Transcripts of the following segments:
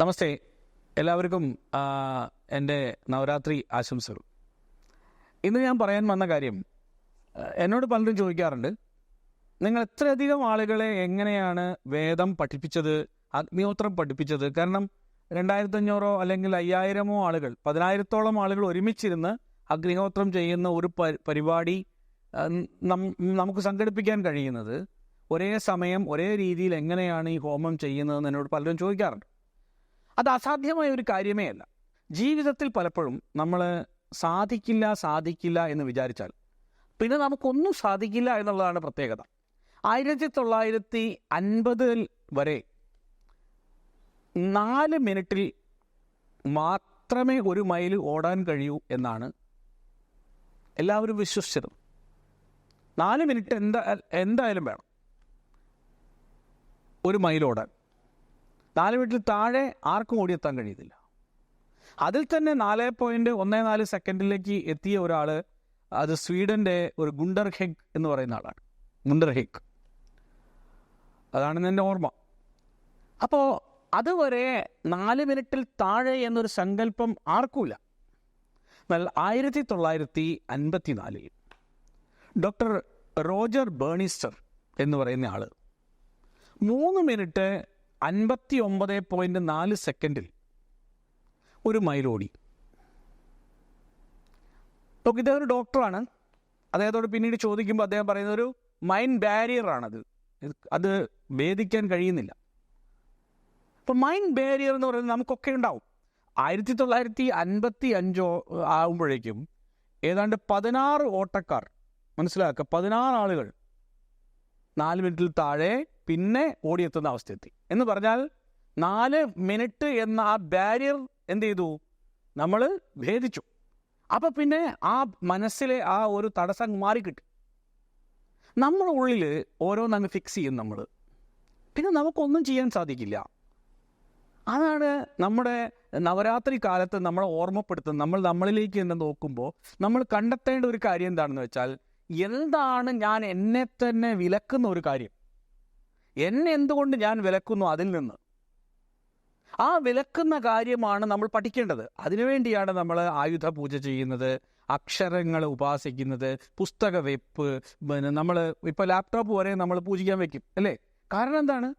നമസ്തേ. എല്ലാവർക്കും എന്റെ നവരാത്രി ആശംസകൾ. ഇന്ന് ഞാൻ പറയാൻ വന്ന കാര്യം എന്നോട് പലരും ചോദിക്കാറുണ്ട് നിങ്ങൾ എത്രയധികം ആളുകളെ എങ്ങനെയാണ് വേദം പഠിപ്പിച്ചത് അഗ്നിഹോത്രം പഠിപ്പിച്ചത്? കാരണം രണ്ടായിരത്തി അഞ്ഞൂറോ അല്ലെങ്കിൽ അയ്യായിരമോ ആളുകൾ പതിനായിരത്തോളം ആളുകൾ ഒരുമിച്ചിരുന്ന് അഗ്നിഹോത്രം ചെയ്യുന്ന ഒരു പരിപാടി നമുക്ക് സംഘടിപ്പിക്കാൻ കഴിയുന്നത് ഒരേ സമയം ഒരേ രീതിയിൽ എങ്ങനെയാണ് ഈ ഹോമം ചെയ്യുന്നതെന്ന് എന്നോട് പലരും ചോദിക്കാറുണ്ട്. അത് അസാധ്യമായ ഒരു കാര്യമേ അല്ല. ജീവിതത്തിൽ പലപ്പോഴും നമ്മൾ സാധിക്കില്ല സാധിക്കില്ല എന്ന് വിചാരിച്ചാൽ പിന്നെ നമുക്കൊന്നും സാധിക്കില്ല എന്നുള്ളതാണ് പ്രത്യേകത. ആയിരത്തി തൊള്ളായിരത്തി അൻപതിൽ വരെ നാല് മിനിറ്റിൽ മാത്രമേ ഒരു മൈൽ ഓടാൻ കഴിയൂ എന്നാണ് എല്ലാവരും വിശ്വസിച്ചത്. നാല് മിനിറ്റ് എന്താ എന്തായാലും വേണം. ഒരു മൈൽ ഓടാൻ. നാല് മിനിറ്റിൽ താഴെ ആർക്കും ഓടിയെത്താൻ കഴിയത്തില്ല അതിൽ തന്നെ നാല് പോയിന്റ് ഒന്നേ നാല് സെക്കൻഡിലേക്ക് എത്തിയ ഒരാൾ അത് സ്വീഡന്റെ ഒരു ഗുണ്ടർ ഹെഗ് എന്ന് പറയുന്ന ആളാണ്. Gunder Hagg. അതാണ് എന്റെ ഓർമ്മ. അപ്പോൾ അതുവരെ നാല് മിനിറ്റിൽ താഴെ എന്നൊരു സങ്കല്പം ആർക്കൂല എന്നാൽ ആയിരത്തി തൊള്ളായിരത്തി അൻപത്തി നാലിൽ ഡോക്ടർ റോജർ ബേണിസ്റ്റർ എന്ന് പറയുന്ന ആൾ മൂന്ന് മിനിറ്റ് അൻപത്തി ഒമ്പത് പോയിന്റ് നാല് സെക്കൻഡിൽ ഒരു മൈൽ ഓടി. നോക്ക് ഇദ്ദേഹം ഒരു ഡോക്ടറാണ്. അദ്ദേഹത്തോട് പിന്നീട് ചോദിക്കുമ്പോൾ അദ്ദേഹം പറയുന്ന ഒരു മൈൻഡ് ബാരിയറാണത് അത് ഭേദിക്കാൻ കഴിയുന്നില്ല. അപ്പം മൈൻഡ് ബാരിയർ എന്ന് പറയുന്നത് നമുക്കൊക്കെ ഉണ്ടാവും. ആയിരത്തി തൊള്ളായിരത്തി അൻപത്തി അഞ്ചോ ആകുമ്പോഴേക്കും ഏതാണ്ട് പതിനാറ് ഓട്ടക്കാർ മനസ്സിലാക്കുക പതിനാറ് ആളുകൾ നാല് മിനിറ്റിൽ താഴെ പിന്നെ ഓടിയെത്തുന്ന അവസ്ഥയെത്തി. എന്ന് പറഞ്ഞാൽ നാല് മിനിറ്റ് എന്ന ആ ബാരിയർ എന്ത് ചെയ്തു? നമ്മൾ ഭേദിച്ചു. അപ്പം പിന്നെ ആ മനസ്സിലെ ആ ഒരു തടസ്സം മാറിക്കിട്ടി നമ്മുടെ ഉള്ളിൽ ഓരോന്നങ്ങ് ഫിക്സ് ചെയ്യും നമ്മൾ. പിന്നെ നമുക്കൊന്നും ചെയ്യാൻ സാധിക്കില്ല. അതാണ് നമ്മുടെ നവരാത്രി കാലത്ത് നമ്മളെ ഓർമ്മപ്പെടുത്തുന്നത്. നമ്മൾ നമ്മളിലേക്ക് തന്നെ നോക്കുമ്പോൾ നമ്മൾ കണ്ടെത്തേണ്ട ഒരു കാര്യം എന്താണെന്ന് വെച്ചാൽ എന്താണ് ഞാൻ എന്നെ തന്നെ വിലക്കുന്ന ഒരു കാര്യം? എന്നെ എന്തുകൊണ്ട് ഞാൻ വിലക്കുന്നു അതിൽ നിന്ന്? ആ വിലക്കുന്ന കാര്യമാണ് നമ്മൾ പഠിക്കേണ്ടത്. അതിനുവേണ്ടിയാണ് നമ്മൾ ആയുധ പൂജ ചെയ്യുന്നത് അക്ഷരങ്ങൾ ഉപാസിക്കുന്നത് പുസ്തക വെപ്പ് പിന്നെ നമ്മൾ ഇപ്പോൾ ലാപ്ടോപ്പ് വരെ നമ്മൾ പൂജിക്കാൻ വെക്കും അല്ലേ? കാരണം എന്താണ്?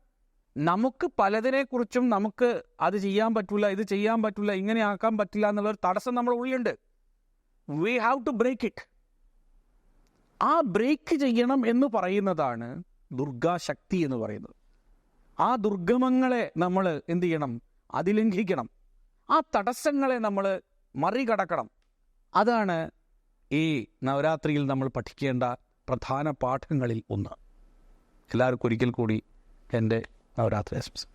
നമുക്ക് പലതിനെക്കുറിച്ചും നമുക്ക് അത് ചെയ്യാൻ പറ്റില്ല ഇത് ചെയ്യാൻ പറ്റില്ല ഇങ്ങനെ ആക്കാൻ പറ്റില്ല എന്നുള്ളൊരു തടസ്സം നമ്മൾ ഉള്ളിലുണ്ട്. We have to break it ആ ബ്രേക്ക് ചെയ്യണം എന്ന് പറയുന്നതാണ് ദുർഗാശക്തി എന്ന് പറയുന്നത്. ആ ദുർഗമങ്ങളെ നമ്മൾ എന്ത് ചെയ്യണം? അതിലംഘിക്കണം. ആ തടസ്സങ്ങളെ നമ്മൾ മറികടക്കണം. അതാണ് ഈ നവരാത്രിയിൽ നമ്മൾ പഠിക്കേണ്ട പ്രധാന പാഠങ്ങളിൽ ഒന്ന്. എല്ലാവർക്കും ഒരിക്കൽ കൂടി എന്റെ നവരാത്രി ആശംസ